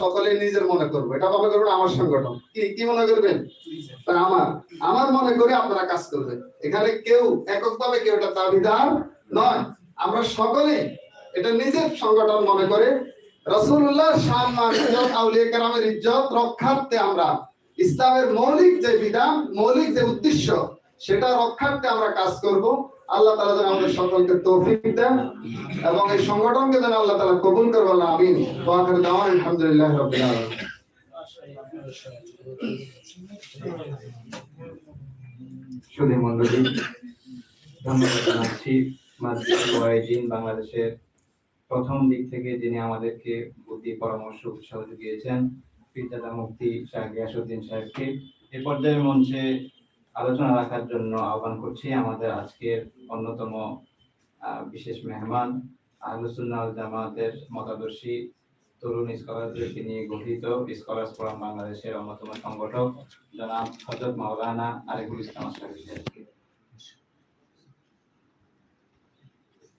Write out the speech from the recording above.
সকলে নিজের মনে করব। এটা মনে করবেন আমার সংগঠন। কি কি মনে করবেন? আমার। আমার মনে করে আপনারা কাজ করবেন। এখানে কেউ এককভাবে কেউ এটা দাবিদার নয়। আমরা সকলে এটা নিজের সংগঠন মনে করে রসুল্লাহ সম্মান ইজ্জত আউলিয়া কেরামের ইজ্জত রক্ষার্থে আমরা ইসলামের মৌলিক যে বিধান মৌলিক যে উদ্দেশ্য সেটা রক্ষার্থে আমরা কাজ করব। আল্লাহ তাআলা যেন আমাদের সকলকে তৌফিক দেন এবং এই সংগঠনকে যেন আল্লাহ তালা কবুল আল্লাহ আমিন। ওয়া আখিরু দাওয়ানা আলহামদুলিল্লাহি সুধী মন্ডলী বাংলাদেশের প্রথম দিক থেকে যিনি আমাদেরকে বুদ্ধি, পরামর্শ, উৎসাহ জুগিয়েছেন পিতাদা মুফতি শাহ গিয়াসুদ্দিন সাহেবকে। এ পর্যায়ে মঞ্চে আলোচনা রাখার জন্য আহ্বান করছি আমাদের আজকের অন্যতম বিশেষ মেহমান আহলুসুল্লাহ জামাতের মতাদর্শী তরুণ স্কলারদেরকে নিয়ে গঠিত স্কলার্স ফোরাম বাংলাদেশের অন্যতম সংগঠক জনাব হজরত মাওলানা আরিফুল ইসলাম সাহেব